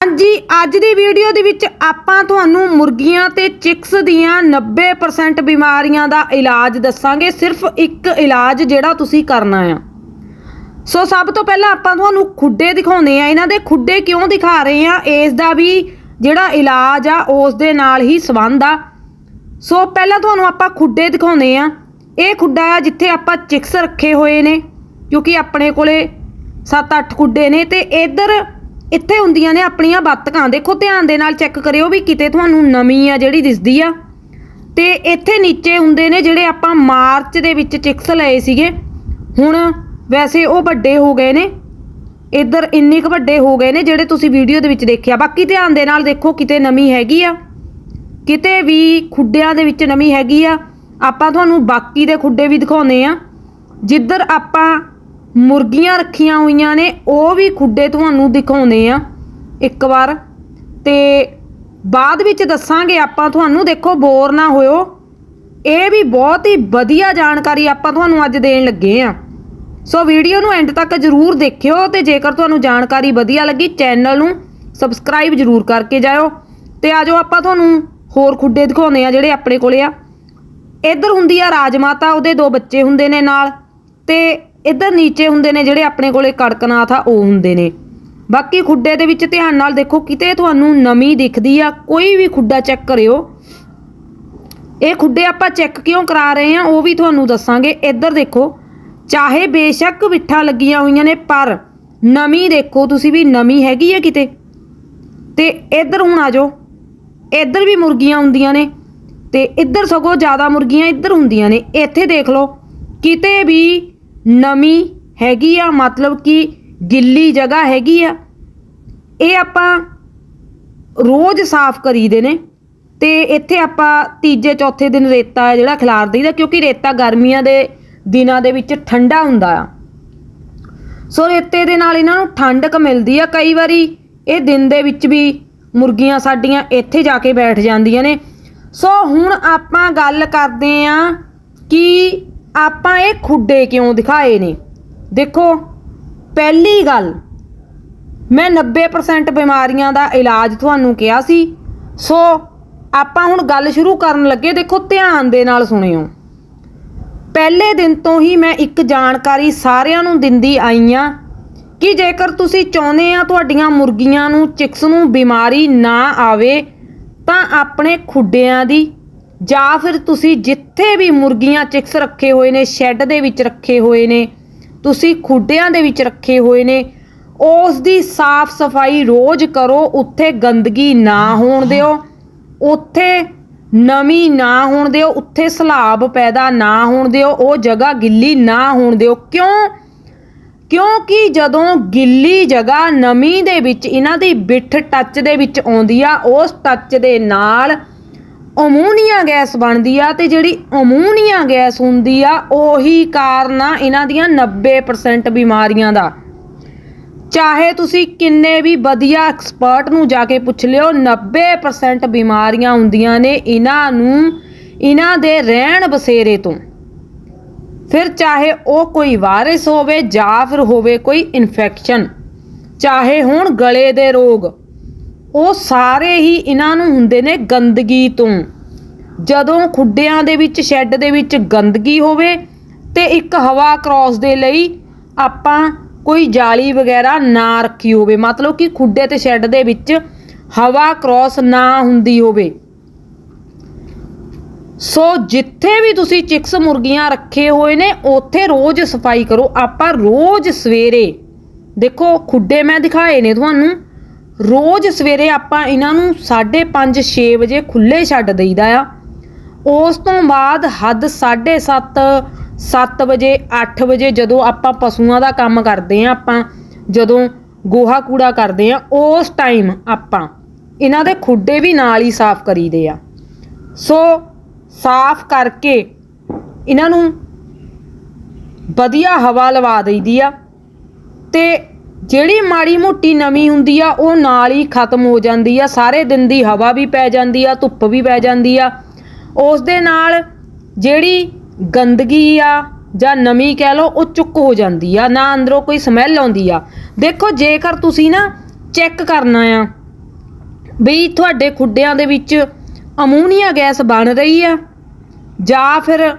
ਹਾਂਜੀ, ਅੱਜ ਦੀ ਵੀਡੀਓ ਦੇ ਵਿੱਚ ਆਪਾਂ ਤੁਹਾਨੂੰ ਮੁਰਗੀਆਂ ਤੇ ਚਿਕਸ ਦੀਆਂ 90% ਬਿਮਾਰੀਆਂ ਦਾ ਇਲਾਜ ਦੱਸਾਂਗੇ। ਸਿਰਫ ਇੱਕ ਇਲਾਜ ਜਿਹੜਾ ਤੁਸੀਂ ਕਰਨਾ ਆ। ਸੋ ਸਭ ਤੋਂ ਪਹਿਲਾਂ ਆਪਾਂ ਤੁਹਾਨੂੰ ਖੁੱਡੇ ਦਿਖਾਉਂਦੇ ਆ। ਇਹਨਾਂ ਦੇ ਖੁੱਡੇ ਕਿਉਂ ਦਿਖਾ ਰਹੇ ਆ? ਇਸ ਦਾ ਵੀ ਜਿਹੜਾ ਇਲਾਜ ਆ, ਉਸ ਦੇ ਨਾਲ ਹੀ ਸੰਬੰਧ ਆ। ਸੋ ਪਹਿਲਾਂ ਤੁਹਾਨੂੰ ਆਪਾਂ ਖੁੱਡੇ ਦਿਖਾਉਂਦੇ ਆ। ਇਹ ਖੁੱਡਾ ਆ ਜਿੱਥੇ ਆਪਾਂ ਚਿਕਸ ਰੱਖੇ ਹੋਏ ਨੇ, ਕਿਉਂਕਿ ਆਪਣੇ ਕੋਲੇ 7-8 ਖੁੱਡੇ ਨੇ ਤੇ ਇੱਧਰ ਇੱਥੇ ਹੁੰਦੀਆਂ ਨੇ ਆਪਣੀਆਂ ਬੱਤਕਾਂ। ਦੇਖੋ, ਧਿਆਨ ਦੇ ਨਾਲ ਚੈੱਕ ਕਰਿਓ ਵੀ ਕਿਤੇ ਤੁਹਾਨੂੰ ਨਵੀਂ ਆ ਜਿਹੜੀ ਦਿਸਦੀ ਆ। ਤੇ ਇੱਥੇ ਨੀਚੇ ਹੁੰਦੇ ਨੇ ਜਿਹੜੇ ਆਪਾਂ ਮਾਰਚ ਦੇ ਵਿੱਚ ਚਿਕਸ ਲਏ ਸੀਗੇ। ਹੁਣ ਵੈਸੇ ਉਹ ਵੱਡੇ ਹੋ ਗਏ ਨੇ। ਇੱਧਰ ਇੰਨੇ ਕੁ ਵੱਡੇ ਹੋ ਗਏ ਨੇ ਜਿਹੜੇ ਤੁਸੀਂ ਵੀਡੀਓ ਦੇ ਵਿੱਚ ਦੇਖਿਆ। ਬਾਕੀ ਧਿਆਨ ਦੇ ਨਾਲ ਦੇਖੋ ਕਿਤੇ ਨਵੀਂ ਹੈਗੀ ਆ। ਕਿਤੇ ਵੀ ਖੁੱਡਿਆਂ ਦੇ ਵਿੱਚ ਨਵੀਂ ਹੈਗੀ ਆ। ਆਪਾਂ ਤੁਹਾਨੂੰ ਬਾਕੀ ਦੇ ਖੁੱਡੇ ਵੀ ਦਿਖਾਉਨੇ ਆ। ਜਿੱਧਰ ਆਪਾਂ ਮੁਰਗੀਆਂ ਰੱਖੀਆਂ ਹੋਈਆਂ ਨੇ, ਉਹ ਵੀ ਖੁੱਡੇ ਤੁਹਾਨੂੰ ਦਿਖਾਉਂਦੇ ਆ ਇੱਕ ਵਾਰ। ਤੇ ਬਾਅਦ ਵਿੱਚ ਦੱਸਾਂਗੇ, ਆਪਾਂ ਤੁਹਾਨੂੰ ਦੇਖੋ, ਬੋਰ ਨਾ ਹੋਇਓ। ਇਹ ਵੀ ਬਹੁਤ ਹੀ ਵਧੀਆ ਜਾਣਕਾਰੀ ਆਪਾਂ ਤੁਹਾਨੂੰ ਅੱਜ ਦੇਣ ਲੱਗੇ ਆ। ਸੋ ਵੀਡੀਓ ਨੂੰ ਐਂਡ ਤੱਕ ਜਰੂਰ ਦੇਖਿਓ ਤੇ ਜੇਕਰ ਤੁਹਾਨੂੰ ਜਾਣਕਾਰੀ ਵਧੀਆ ਲੱਗੀ, ਚੈਨਲ ਨੂੰ ਸਬਸਕ੍ਰਾਈਬ ਜਰੂਰ ਕਰਕੇ ਜਾਇਓ। ਤੇ ਆਜੋ ਆਪਾਂ ਤੁਹਾਨੂੰ ਹੋਰ ਖੁੱਡੇ ਦਿਖਾਉਂਦੇ ਆ ਜਿਹੜੇ ਆਪਣੇ ਕੋਲੇ ਆ। ਇੱਧਰ ਹੁੰਦੀ ਆ ਰਾਜਮਾਤਾ, ਉਹਦੇ ਦੋ ਬੱਚੇ ਹੁੰਦੇ ਨੇ ਨਾਲ। ਤੇ ਇੱਧਰ ਨੀਚੇ ਹੁੰਦੇ ਨੇ ਜਿਹੜੇ ਆਪਣੇ ਕੋਲੇ ਕੜਕਨਾਥ ਆ, ਉਹ ਹੁੰਦੇ ਨੇ। ਬਾਕੀ ਖੁੱਡੇ ਦੇ ਵਿੱਚ ਧਿਆਨ ਨਾਲ ਦੇਖੋ, ਕਿਤੇ ਤੁਹਾਨੂੰ ਨਮੀ ਦਿਖਦੀ ਆ, ਕੋਈ ਵੀ ਖੁੱਡਾ ਚੈੱਕ ਕਰਿਓ। ਇਹ ਖੁੱਡੇ ਆਪਾਂ ਚੈੱਕ ਕਿਉਂ ਕਰਾ ਰਹੇ ਆ, ਉਹ ਵੀ ਤੁਹਾਨੂੰ ਦੱਸਾਂਗੇ। ਇੱਧਰ ਦੇਖੋ, ਚਾਹੇ ਬੇਸ਼ੱਕ ਵਿੱਠਾਂ ਲੱਗੀਆਂ ਹੋਈਆਂ ਨੇ, ਪਰ ਨਮੀ ਦੇਖੋ, ਤੁਸੀਂ ਵੀ ਨਮੀ ਹੈਗੀ ਆ ਕਿਤੇ। ਤੇ ਇੱਧਰ ਹੁਣ ਆ ਜਾਓ, ਇੱਧਰ ਵੀ ਮੁਰਗੀਆਂ ਹੁੰਦੀਆਂ ਨੇ, ਤੇ ਇੱਧਰ ਸਗੋਂ ਜ਼ਿਆਦਾ ਮੁਰਗੀਆਂ ਇੱਧਰ ਹੁੰਦੀਆਂ ਨੇ। ਇੱਥੇ ਦੇਖ ਲਓ, ਕਿਤੇ ਵੀ ਨਮੀ ਹੈਗੀ ਆ, ਮਤਲਬ ਕਿ ਗਿੱਲੀ ਜਗ੍ਹਾ ਹੈਗੀ ਆ। ਇਹ ਆਪਾਂ ਰੋਜ਼ ਸਾਫ਼ ਕਰੀਦੇ ਨੇ ਤੇ ਇੱਥੇ ਆਪਾਂ ਤੀਜੇ, ਚੌਥੇ ਦਿਨ ਰੇਤਾ ਜਿਹੜਾ ਖਿਲਾਰ ਦਈਦਾ, ਕਿਉਂਕਿ ਰੇਤਾ ਗਰਮੀਆਂ ਦੇ ਦਿਨਾਂ ਦੇ ਵਿੱਚ ਠੰਡਾ ਹੁੰਦਾ ਆ। ਸੋ ਰੇਤੇ ਦੇ ਨਾਲ ਇਹਨਾਂ ਨੂੰ ਠੰਡਕ ਮਿਲਦੀ ਆ। ਕਈ ਵਾਰੀ ਇਹ ਦਿਨ ਦੇ ਵਿੱਚ ਵੀ ਮੁਰਗੀਆਂ ਸਾਡੀਆਂ ਇੱਥੇ ਜਾ ਕੇ ਬੈਠ ਜਾਂਦੀਆਂ ਨੇ। ਸੋ ਹੁਣ ਆਪਾਂ ਗੱਲ ਕਰਦੇ ਆ ਕਿ ਆਪਾਂ ਇਹ ਖੁੱਡੇ ਕਿਉਂ ਦਿਖਾਏ ਨੇ ਦੇਖੋ, ਪਹਿਲੀ ਗੱਲ, ਮੈਂ 90% ਬਿਮਾਰੀਆਂ ਦਾ ਇਲਾਜ ਤੁਹਾਨੂੰ ਕਿਹਾ ਸੀ। ਸੋ, ਆਪਾਂ ਹੁਣ ਗੱਲ ਸ਼ੁਰੂ ਕਰਨ ਲੱਗੇ, ਦੇਖੋ, ਧਿਆਨ ਦੇ ਨਾਲ ਸੁਣਿਓ। ਪਹਿਲੇ ਦਿਨ ਤੋਂ ਹੀ ਮੈਂ ਇੱਕ ਜਾਣਕਾਰੀ ਸਾਰਿਆਂ ਨੂੰ ਦਿੰਦੀ ਆਈ ਆ ਕਿ ਜੇਕਰ ਤੁਸੀਂ ਚਾਹੁੰਦੇ ਆ ਤੁਹਾਡੀਆਂ ਮੁਰਗੀਆਂ ਨੂੰ, ਚਿਕਸ ਨੂੰ ਬਿਮਾਰੀ ਨਾ ਆਵੇ, ਤਾਂ ਆਪਣੇ ਖੁੱਡਿਆਂ ਦੀ ਜਾਂ ਫਿਰ ਤੁਸੀਂ ਜਿੱਥੇ ਵੀ ਮੁਰਗੀਆਂ ਚਿਕਸ ਰੱਖੇ ਹੋਏ ਨੇ, ਸ਼ੈੱਡ ਦੇ ਵਿੱਚ ਰੱਖੇ ਹੋਏ ਨੇ, ਤੁਸੀਂ ਖੁੱਡਿਆਂ ਦੇ ਵਿੱਚ ਰੱਖੇ ਹੋਏ ਨੇ, ਉਸ ਦੀ ਸਾਫ਼ ਸਫ਼ਾਈ ਰੋਜ਼ ਕਰੋ, ਉੱਥੇ ਗੰਦਗੀ ਨਾ ਹੋਣ ਦਿਓ, ਉੱਥੇ ਨਮੀ ਨਾ ਹੋਣ ਦਿਓ, ਉੱਥੇ ਸਲਾਬ ਪੈਦਾ ਨਾ ਹੋਣ ਦਿਓ, ਉਹ ਜਗ੍ਹਾ ਗਿੱਲੀ ਨਾ ਹੋਣ ਦਿਓ। ਕਿਉਂ? ਕਿਉਂਕਿ ਜਦੋਂ ਗਿੱਲੀ ਜਗ੍ਹਾ ਨਮੀ ਦੇ ਵਿੱਚ, ਇਹਨਾਂ ਦੀ ਬਿੱਠ ਟੱਚ ਦੇ ਵਿੱਚ ਆਉਂਦੀ ਆ, ਉਸ ਟੱਚ ਦੇ ਨਾਲ ਅਮੋਨੀਆ ਗੈਸ ਬਣਦੀ ਆ ਤੇ ਜਿਹੜੀ ਅਮੋਨੀਆ ਗੈਸ ਹੁੰਦੀ ਆ, ਉਹੀ ਕਾਰਨ ਆ ਇਹਨਾਂ ਦੀਆਂ 90% ਬਿਮਾਰੀਆਂ ਦਾ। ਚਾਹੇ ਤੁਸੀਂ ਕਿੰਨੇ ਵੀ ਵਧੀਆ ਐਕਸਪਰਟ ਨੂੰ ਜਾ ਕੇ ਪੁੱਛ ਲਿਓ 90% ਬਿਮਾਰੀਆਂ ਹੁੰਦੀਆਂ ਨੇ ਇਹਨਾਂ ਨੂੰ, ਇਹਨਾਂ ਦੇ ਰਹਿਣ ਬਸੇਰੇ ਤੋਂ। ਫਿਰ ਚਾਹੇ ਉਹ ਕੋਈ ਵਾਇਰਸ ਹੋਵੇ ਜਾਂ ਫਿਰ ਹੋਵੇ ਕੋਈ ਇਨਫੈਕਸ਼ਨ ਚਾਹੇ ਹੋਣ ਗਲੇ ਦੇ ਰੋਗ ਉਹ ਸਾਰੇ ਹੀ ਇਹਨਾਂ ਨੂੰ ਹੁੰਦੇ ਨੇ ਗੰਦਗੀ ਤੋਂ। ਜਦੋਂ ਖੁੱਡਿਆਂ ਦੇ ਵਿੱਚ, ਸ਼ੈੱਡ ਦੇ ਵਿੱਚ ਗੰਦਗੀ ਹੋਵੇ ਤੇ ਇੱਕ ਹਵਾ ਕ੍ਰਾਸ ਦੇ ਲਈ ਆਪਾਂ ਕੋਈ ਜਾਲੀ ਵਗੈਰਾ ਨਾ ਰੱਖੀ ਹੋਵੇ। ਮਤਲਬ ਕਿ ਖੁੱਡੇ ਤੇ ਸ਼ੈੱਡ ਦੇ ਵਿੱਚ ਹਵਾ ਕ੍ਰਾਸ ਨਾ ਹੁੰਦੀ ਹੋਵੇ। ਸੋ ਜਿੱਥੇ ਵੀ ਤੁਸੀਂ ਚਿਕਸ ਮੁਰਗੀਆਂ ਰੱਖੇ ਹੋਏ ਨੇ, ਉੱਥੇ ਰੋਜ਼ ਸਫ਼ਾਈ ਕਰੋ। ਆਪਾਂ ਰੋਜ਼ ਸਵੇਰੇ ਦੇਖੋ ਖੁੱਡੇ ਮੈਂ ਦਿਖਾਏ ਨੇ ਤੁਹਾਨੂੰ। ਰੋਜ਼ ਸਵੇਰੇ ਆਪਾਂ ਇਹਨਾਂ ਨੂੰ 5:30 6 ਵਜੇ ਖੁੱਲੇ ਛੱਡ ਦਈਦਾ ਆ। ਉਸ ਤੋਂ ਬਾਅਦ ਹੱਦ 7:30 7 ਵਜੇ 8 ਵਜੇ ਜਦੋਂ ਆਪਾਂ ਪਸ਼ੂਆਂ ਦਾ ਕੰਮ ਕਰਦੇ ਆ, ਆਪਾਂ ਜਦੋਂ ਗੋਹਾ ਕੂੜਾ ਕਰਦੇ ਆ, ਉਸ ਟਾਈਮ ਆਪਾਂ ਇਹਨਾਂ ਦੇ ਖੁੱਡੇ ਵੀ ਨਾਲ ਹੀ ਸਾਫ਼ ਕਰੀਦੇ ਆ। ਸੋ ਸਾਫ਼ ਕਰਕੇ ਇਹਨਾਂ ਨੂੰ ਵਧੀਆ ਹਵਾ ਲਵਾ ਦਈਦੀ ਆ ਤੇ ਜਿਹੜੀ ਮਾੜੀ ਮੋਟੀ ਨਮੀ ਹੁੰਦੀ ਆ, ਉਹ ਨਾਲ ਹੀ ਖਤਮ ਹੋ ਜਾਂਦੀ ਆ। ਸਾਰੇ ਦਿਨ ਦੀ ਹਵਾ ਵੀ ਪੈ ਜਾਂਦੀ ਆ, ਧੁੱਪ ਵੀ ਪੈ ਜਾਂਦੀ ਆ। ਉਸ ਦੇ ਨਾਲ ਜਿਹੜੀ ਗੰਦਗੀ ਆ ਜਾਂ ਨਮੀ ਕਹਿ ਲਓ, ਉਹ ਚੁੱਕ ਹੋ ਜਾਂਦੀ ਆ, ਨਾ ਅੰਦਰੋਂ ਕੋਈ ਸਮੈਲ ਆਉਂਦੀ ਆ। ਦੇਖੋ, ਜੇਕਰ ਤੁਸੀਂ ਨਾ ਚੈੱਕ ਕਰਨਾ ਆ ਵੀ ਤੁਹਾਡੇ ਖੁੱਡਿਆਂ ਦੇ ਵਿੱਚ ਅਮੋਨੀਆ ਗੈਸ ਬਣ ਰਹੀ ਆ, ਜਾਂ ਫਿਰ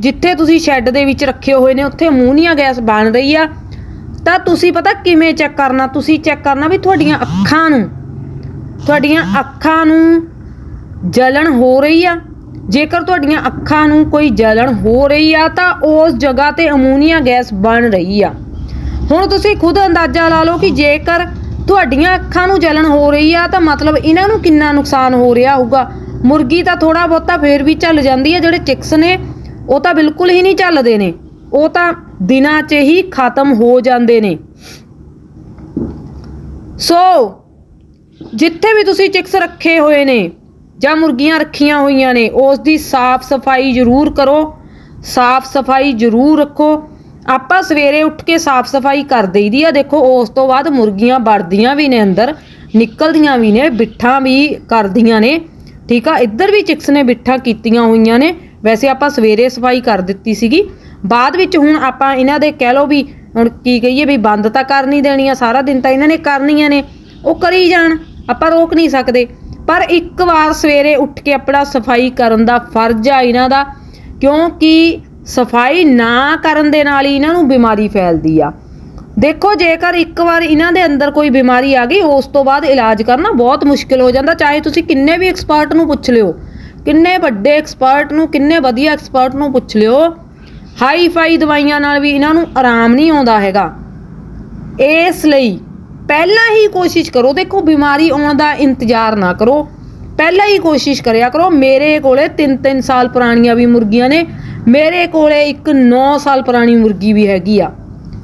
ਜਿੱਥੇ ਤੁਸੀਂ ਸ਼ੈੱਡ ਦੇ ਵਿੱਚ ਰੱਖੇ ਹੋਏ ਨੇ, ਉੱਥੇ ਅਮੋਨੀਆ ਗੈਸ ਬਣ ਰਹੀ ਆ ਤਾਂ ਤੁਸੀਂ ਪਤਾ ਕਿਵੇਂ ਚੈੱਕ ਕਰਨਾ? ਤੁਸੀਂ ਚੈੱਕ ਕਰਨਾ ਵੀ ਤੁਹਾਡੀਆਂ ਅੱਖਾਂ ਨੂੰ। ਤੁਹਾਡੀਆਂ ਅੱਖਾਂ ਨੂੰ ਜਲਣ ਹੋ ਰਹੀ ਆ। ਜੇਕਰ ਤੁਹਾਡੀਆਂ ਅੱਖਾਂ ਨੂੰ ਕੋਈ ਜਲਣ ਹੋ ਰਹੀ ਆ, ਤਾਂ ਉਸ ਜਗ੍ਹਾ ਤੇ ਅਮੋਨੀਆ ਗੈਸ ਬਣ ਰਹੀ ਆ। ਹੁਣ ਤੁਸੀਂ ਖੁਦ ਅੰਦਾਜ਼ਾ ਲਾ ਲਓ ਕਿ ਜੇਕਰ ਤੁਹਾਡੀਆਂ ਅੱਖਾਂ ਨੂੰ ਜਲਣ ਹੋ ਰਹੀ ਆ, ਤਾਂ ਮਤਲਬ ਇਹਨਾਂ ਨੂੰ ਕਿੰਨਾ ਨੁਕਸਾਨ ਹੋ ਰਿਹਾ ਹੋਊਗਾ? ਮੁਰਗੀ ਤਾਂ ਥੋੜਾ ਬਹੁਤਾ ਫੇਰ ਵੀ ਚੱਲ ਜਾਂਦੀ ਆ, ਜਿਹੜੇ ਚਿਕਸ ਨੇ, ਉਹ ਤਾਂ ਬਿਲਕੁਲ ਹੀ ਨਹੀਂ ਚੱਲਦੇ ਨੇ। ਉਹ ਤਾਂ ਦਿਨਾਂ 'ਚ ਹੀ ਖਤਮ ਹੋ ਜਾਂਦੇ ਨੇ। ਸੋ, ਜਿੱਥੇ ਵੀ ਤੁਸੀਂ ਚਿਕਸ ਰੱਖੇ ਹੋਏ ਨੇ ਜਾਂ ਮੁਰਗੀਆਂ ਰੱਖੀਆਂ ਹੋਈਆਂ ਨੇ, ਉਸ ਦੀ ਸਾਫ਼ ਸਫ਼ਾਈ ਜ਼ਰੂਰ ਕਰੋ। ਸਾਫ਼ ਸਫ਼ਾਈ ਜ਼ਰੂਰ ਰੱਖੋ। ਆਪਾਂ ਸਵੇਰੇ ਉੱਠ ਕੇ ਸਾਫ਼ ਸਫ਼ਾਈ ਕਰ ਦੇਈਦੀ ਆ। ਦੇਖੋ, ਉਸ ਤੋਂ ਬਾਅਦ ਮੁਰਗੀਆਂ ਵੜਦੀਆਂ ਵੀ ਨੇ ਅੰਦਰ, ਨਿਕਲਦੀਆਂ ਵੀ ਨੇ, ਬਿੱਠਾਂ ਵੀ ਕਰਦੀਆਂ ਨੇ। ਠੀਕ ਆ? ਇੱਧਰ ਵੀ ਚਿਕਸ ਨੇ ਬਿੱਠਾਂ ਕੀਤੀਆਂ ਹੋਈਆਂ ਨੇ। ਵੈਸੇ ਆਪਾਂ ਸਵੇਰੇ ਸਫ਼ਾਈ ਕਰ ਦਿੱਤੀ ਸੀਗੀ। ਬਾਅਦ ਵਿੱਚ ਹੁਣ ਆਪਾਂ ਇਹਨਾਂ ਦੇ ਕਹਿ ਲਓ ਵੀ ਹੁਣ ਕੀ ਕਹੀਏ ਵੀ ਬੰਦ ਤਾਂ ਕਰ ਨਹੀਂ ਦੇਣੀਆਂ ਸਾਰਾ ਦਿਨ ਤਾਂ ਇਹਨਾਂ ਨੇ ਕਰਨੀਆਂ ਨੇ, ਉਹ ਕਰੀ ਜਾਣ, ਆਪਾਂ ਰੋਕ ਨਹੀਂ ਸਕਦੇ। ਪਰ ਇੱਕ ਵਾਰ ਸਵੇਰੇ ਉੱਠ ਕੇ ਆਪਣਾ ਸਫ਼ਾਈ ਕਰਨ ਦਾ ਫਰਜ਼ ਆ ਇਹਨਾਂ ਦਾ, ਕਿਉਂਕਿ ਸਫ਼ਾਈ ਨਾ ਕਰਨ ਦੇ ਨਾਲ ਹੀ ਇਹਨਾਂ ਨੂੰ ਬਿਮਾਰੀ ਫੈਲਦੀ ਆ। ਦੇਖੋ, ਜੇਕਰ ਇੱਕ ਵਾਰ ਇਹਨਾਂ ਦੇ ਅੰਦਰ ਕੋਈ ਬਿਮਾਰੀ ਆ ਗਈ, ਉਸ ਤੋਂ ਬਾਅਦ ਇਲਾਜ ਕਰਨਾ ਬਹੁਤ ਮੁਸ਼ਕਿਲ ਹੋ ਜਾਂਦਾ, ਚਾਹੇ ਤੁਸੀਂ ਕਿੰਨੇ ਵੀ ਐਕਸਪਰਟ ਨੂੰ ਪੁੱਛ ਲਿਓ, ਕਿੰਨੇ ਵੱਡੇ ਐਕਸਪਰਟ ਨੂੰ, ਕਿੰਨੇ ਵਧੀਆ ਐਕਸਪਰਟ ਨੂੰ ਪੁੱਛ ਲਿਓ। ਹਾਈ ਫਾਈ ਦਵਾਈਆਂ ਨਾਲ ਵੀ ਇਹਨਾਂ ਨੂੰ ਆਰਾਮ ਨਹੀਂ ਆਉਂਦਾ ਹੈਗਾ। ਇਸ ਲਈ ਪਹਿਲਾਂ ਹੀ ਕੋਸ਼ਿਸ਼ ਕਰੋ, ਦੇਖੋ ਬਿਮਾਰੀ ਆਉਣ ਦਾ ਇੰਤਜ਼ਾਰ ਨਾ ਕਰੋ। ਪਹਿਲਾਂ ਹੀ ਕੋਸ਼ਿਸ਼ ਕਰਿਆ ਕਰੋ, ਮੇਰੇ ਕੋਲੇ 3-3 ਸਾਲ ਪੁਰਾਣੀਆਂ ਵੀ ਮੁਰਗੀਆਂ ਨੇ, ਮੇਰੇ ਕੋਲੇ ਇੱਕ 9 ਸਾਲ ਪੁਰਾਣੀ ਮੁਰਗੀ ਵੀ ਹੈਗੀ ਆ।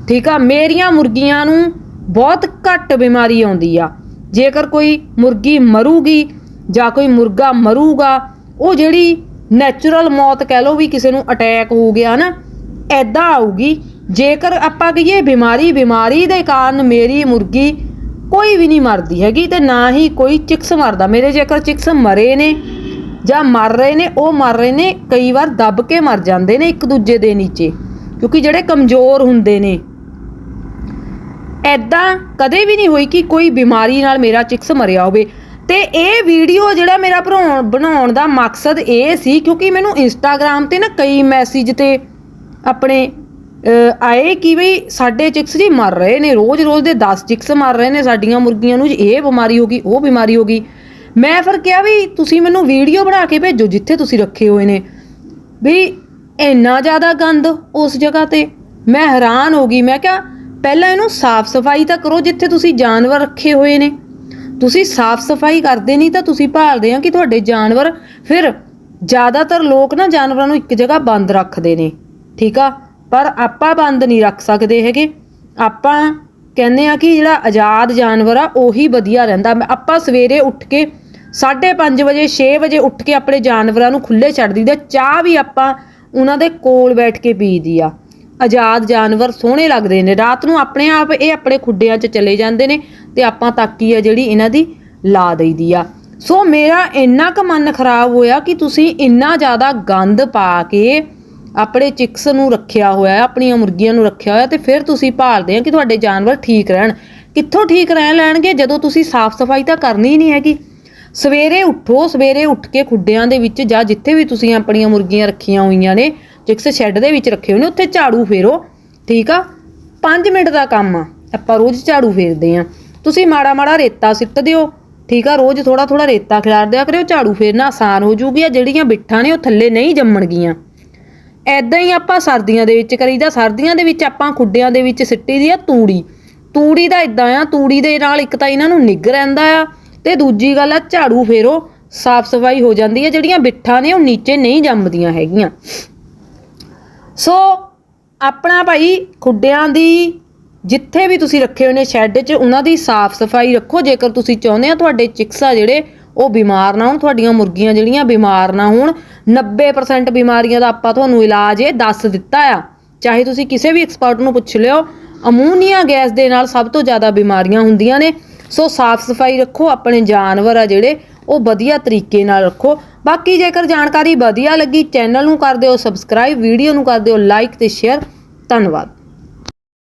ਠੀਕ ਆ, ਮੇਰੀਆਂ ਮੁਰਗੀਆਂ ਨੂੰ ਬਹੁਤ ਘੱਟ ਬਿਮਾਰੀ ਆਉਂਦੀ ਆ। ਜੇਕਰ ਕੋਈ ਮੁਰਗੀ ਮਰੂਗੀ ਜਾਂ ਕੋਈ ਮੁਰਗਾ ਮਰੂਗਾ, ਉਹ ਜਿਹੜੀ ਨੈਚੁਰਲ ਮੌਤ ਕਹਿ ਲਓ ਵੀ ਕਿਸੇ ਨੂੰ ਅਟੈਕ ਹੋ ਗਿਆ ਨਾ ਐਦਾਂ ਆਊਗੀ। ਜੇਕਰ ਆਪਾਂ ਕਹੀਏ ਬਿਮਾਰੀ ਬਿਮਾਰੀ ਦੇ ਕਾਰਨ ਮੇਰੀ ਮੁਰਗੀ ਕੋਈ ਵੀ ਨਹੀਂ ਮਰਦੀ ਹੈਗੀ ਤੇ ਨਾ ਹੀ ਕੋਈ ਚਿਕਸ ਮਰਦਾ। ਮੇਰੇ ਜੇਕਰ ਚਿਕਸ ਮਰੇ ਨੇ ਜਾਂ ਮਰ ਰਹੇ ਨੇ, ਉਹ ਮਰ ਰਹੇ ਨੇ, ਕਈ ਵਾਰ ਦੱਬ ਕੇ ਮਰ ਜਾਂਦੇ ਨੇ ਇੱਕ ਦੂਜੇ ਦੇ ਨੀਚੇ, ਕਿਉਂਕਿ ਜਿਹੜੇ ਕਮਜ਼ੋਰ ਹੁੰਦੇ ਨੇ ਐਦਾਂ ਕਦੇ ਵੀ ਨਹੀਂ ਹੋਈ ਕਿ ਕੋਈ ਬਿਮਾਰੀ ਨਾਲ ਮੇਰਾ ਚਿਕਸ ਮਰਿਆ ਹੋਵੇ। ਤੇ ਇਹ ਵੀਡੀਓ ਜਿਹੜਾ ਮੇਰਾ ਭਰਾਉਣ, ਬਣਾਉਣ ਦਾ ਮਕਸਦ ਇਹ ਸੀ ਕਿਉਂਕਿ ਮੈਨੂੰ ਇੰਸਟਾਗ੍ਰam ਤੇ ਨਾ ਕਈ ਮੈਸੇਜ ਤੇ ਆਪਣੇ ਆਏ ਕਿ ਵੀ ਸਾਡੇ ਚਿਕਸ ਜੀ ਮਰ ਰਹੇ ਨੇ ਰੋਜ਼-ਰੋਜ਼ ਦੇ 10 ਚਿਕਸ ਮਰ ਰਹੇ ਨੇ, ਸਾਡੀਆਂ ਮੁਰਗੀਆਂ ਨੂੰ ਜੀ ਇਹ ਬਿਮਾਰੀ ਹੋ ਗਈ, ਉਹ ਬਿਮਾਰੀ ਹੋ ਗਈ। ਮੈਂ ਫਿਰ ਕਿਹਾ ਵੀ ਤੁਸੀਂ ਮੈਨੂੰ ਵੀਡੀਓ ਬਣਾ ਕੇ ਭੇਜੋ ਜਿੱਥੇ ਤੁਸੀਂ ਰੱਖੇ ਹੋਏ ਨੇ। ਵੀ ਇੰਨਾ ਜ਼ਿਆਦਾ ਗੰਦ ਉਸ ਜਗ੍ਹਾ ਤੇ। ਮੈਂ ਹੈਰਾਨ ਹੋ ਗਈ, ਮੈਂ ਕਿਹਾ ਪਹਿਲਾਂ ਇਹਨੂੰ ਸਾਫ਼ ਸਫ਼ਾਈ ਤਾਂ ਕਰੋ ਜਿੱਥੇ ਤੁਸੀਂ ਜਾਨਵਰ ਰੱਖੇ ਹੋਏ ਨੇ। ਤੁਸੀਂ ਸਾਫ਼ ਸਫ਼ਾਈ ਕਰਦੇ ਨਹੀਂ ਤਾਂ ਤੁਸੀਂ ਭਾਲਦੇ ਆ ਕਿ ਤੁਹਾਡੇ ਜਾਨਵਰ ਫਿਰ ਜ਼ਿਆਦਾਤਰ ਲੋਕ ਨਾ ਜਾਨਵਰਾਂ ਨੂੰ ਇੱਕ ਜਗ੍ਹਾ ਬੰਦ ਰੱਖਦੇ ਨੇ, ਠੀਕ ਆ? ਪਰ ਆਪਾਂ ਬੰਦ ਨਹੀਂ ਰੱਖ ਸਕਦੇ ਹੈਗੇ। ਆਪਾਂ ਕਹਿੰਦੇ ਆ ਕਿ ਜਿਹੜਾ ਆਜ਼ਾਦ ਜਾਨਵਰ ਆ, ਉਹੀ ਵਧੀਆ ਰਹਿੰਦਾ। ਆਪਾਂ ਸਵੇਰੇ ਉੱਠ ਕੇ 5:30 ਵਜੇ 6 ਵਜੇ ਉੱਠ ਕੇ ਆਪਣੇ ਜਾਨਵਰਾਂ ਨੂੰ ਖੁੱਲੇ ਛੱਡ ਦਈਦਾ। ਚਾਹ ਵੀ ਆਪਾਂ ਉਹਨਾਂ ਦੇ ਕੋਲ ਬੈਠ ਕੇ ਪੀਦੀ ਆ। ਆਜ਼ਾਦ ਜਾਨਵਰ ਸੋਹਣੇ ਲੱਗਦੇ ਨੇ। ਰਾਤ ਨੂੰ ਆਪਣੇ ਆਪ ਇਹ ਆਪਣੇ ਖੁੱਡਿਆਂ 'ਚ ਚਲੇ ਜਾਂਦੇ ਨੇ। ਤੇ ਆਪਾਂ ਤਾਕੀ ਆ ਜਿਹੜੀ ਇਹਨਾਂ ਦੀ ਲਾ ਦਈਦੀ ਆ। ਸੋ ਮੇਰਾ ਇੰਨਾ ਕੁ ਮਨ ਖਰਾਬ ਹੋਇਆ ਕਿ ਤੁਸੀਂ ਇੰਨਾ ਜ਼ਿਆਦਾ ਗੰਦ ਪਾ ਕੇ ਆਪਣੇ ਚਿਕਸ ਨੂੰ ਰੱਖਿਆ ਹੋਇਆ ਆਪਣੀਆਂ ਮੁਰਗੀਆਂ ਨੂੰ ਰੱਖਿਆ ਹੋਇਆ ਤੇ ਫਿਰ ਤੁਸੀਂ ਭਾਲਦੇ ਆ ਕਿ ਤੁਹਾਡੇ ਜਾਨਵਰ ਠੀਕ ਰਹਿਣ। ਕਿੱਥੋਂ ਠੀਕ ਰਹਿ ਲੈਣਗੇ? ਜਦੋਂ ਤੁਸੀਂ ਸਾਫ਼ ਸਫ਼ਾਈ ਤਾਂ ਕਰਨੀ ਹੀ ਨਹੀਂ ਹੈਗੀ। ਸਵੇਰੇ ਉੱਠੋ, ਸਵੇਰੇ ਉੱਠ ਕੇ ਖੁੱਡਿਆਂ ਦੇ ਵਿੱਚ ਜਾਂ ਜਿੱਥੇ ਵੀ ਤੁਸੀਂ ਆਪਣੀਆਂ ਮੁਰਗੀਆਂ ਰੱਖੀਆਂ ਹੋਈਆਂ ਨੇ, ਚਿਕਸ ਸ਼ੈੱਡ ਦੇ ਵਿੱਚ ਰੱਖੇ ਹੋਏ ਨੇ, ਉੱਥੇ ਝਾੜੂ ਫੇਰੋ। ਠੀਕ ਆ? 5 ਮਿੰਟ ਦਾ ਕੰਮ ਆ। ਆਪਾਂ ਰੋਜ਼ ਝਾੜੂ ਫੇਰਦੇ ਆ। ਤੁਸੀਂ ਮਾੜਾ ਮਾੜਾ ਰੇਤਾ ਸਿੱਟ ਦਿਓ। ਠੀਕ ਆ, ਰੋਜ਼ ਥੋੜਾ ਥੋੜਾ ਰੇਤਾ ਖਿਲਾਰ ਦਿਆ ਕਰਿਓ, ਝਾੜੂ ਫੇਰਨਾ ਆਸਾਨ ਹੋ ਜੂਗੀ, ਆ ਜਿਹੜੀਆਂ ਬਿੱਠਾਂ ਨੇ ਉਹ ਥੱਲੇ ਨਹੀਂ ਜੰਮਣਗੀਆਂ ਐਦਾਂ ਹੀ ਆਪਾਂ ਸਰਦੀਆਂ ਦੇ ਵਿੱਚ ਕਰੀਦਾ, ਸਰਦੀਆਂ ਦੇ ਵਿੱਚ ਆਪਾਂ ਖੁੱਡਿਆਂ ਦੇ ਵਿੱਚ ਸਿੱਟੀ ਦੀ ਆ ਤੂੜੀ। ਤੂੜੀ ਦਾ ਇਦਾਂ ਆ, ਤੂੜੀ ਦੇ ਨਾਲ ਇੱਕ ਤਾਂ ਇਹਨਾਂ ਨੂੰ ਨਿੱਘ ਰਹਿੰਦਾ ਆ ਤੇ ਦੂਜੀ ਗੱਲ ਆ, ਝਾੜੂ ਫੇਰੋ ਸਾਫ਼ ਸਫ਼ਾਈ ਹੋ ਜਾਂਦੀ ਹੈ ਜਿਹੜੀਆਂ ਬਿੱਠਾਂ ਨੇ ਉਹ ਨੀਚੇ ਨਹੀਂ ਜੰਮਦੀਆਂ ਹੈਗੀਆਂ। ਸੋ ਆਪਣਾ ਭਾਈ ਖੁੱਡਿਆਂ ਦੀ ਜਿੱਥੇ ਵੀ ਤੁਸੀਂ ਰੱਖੇ ਹੋਏ ਨੇ ਸ਼ੈੱਡ 'ਚ, ਉਹਨਾਂ ਦੀ ਸਾਫ਼ ਸਫ਼ਾਈ ਰੱਖੋ। ਜੇਕਰ ਤੁਸੀਂ ਚਾਹੁੰਦੇ ਆ ਤੁਹਾਡੇ ਚਿਕਸ ਆ ਜਿਹੜੇ, ਉਹ ਬਿਮਾਰ ਨਾ ਹੋਣ, ਤੁਹਾਡੀਆਂ ਮੁਰਗੀਆਂ ਜਿਹੜੀਆਂ ਬਿਮਾਰ ਨਾ ਹੋਣ 90% ਬਿਮਾਰੀਆਂ ਦਾ ਆਪਾਂ ਤੁਹਾਨੂੰ ਇਲਾਜ ਇਹ ਦੱਸ ਦਿੱਤਾ ਆ। ਚਾਹੇ ਤੁਸੀਂ ਕਿਸੇ ਵੀ ਐਕਸਪਰਟ ਨੂੰ ਪੁੱਛ ਲਿਓ, ਅਮੋਨੀਆ ਗੈਸ ਦੇ ਨਾਲ ਸਭ ਤੋਂ ਜ਼ਿਆਦਾ ਬਿਮਾਰੀਆਂ ਹੁੰਦੀਆਂ ਨੇ। ਸੋ ਸਾਫ਼ ਸਫ਼ਾਈ ਰੱਖੋ, ਆਪਣੇ ਜਾਨਵਰ ਆ ਜਿਹੜੇ, ਉਹ ਵਧੀਆ ਤਰੀਕੇ ਨਾਲ ਰੱਖੋ। ਬਾਕੀ ਜੇਕਰ ਜਾਣਕਾਰੀ ਵਧੀਆ ਲੱਗੀ, ਚੈਨਲ ਨੂੰ ਕਰ ਦਿਓ ਸਬਸਕ੍ਰਾਈਬ ਵੀਡੀਓ ਨੂੰ ਕਰ ਦਿਓ ਲਾਈਕ ਤੇ ਸ਼ੇਅਰ ਧੰਨਵਾਦ।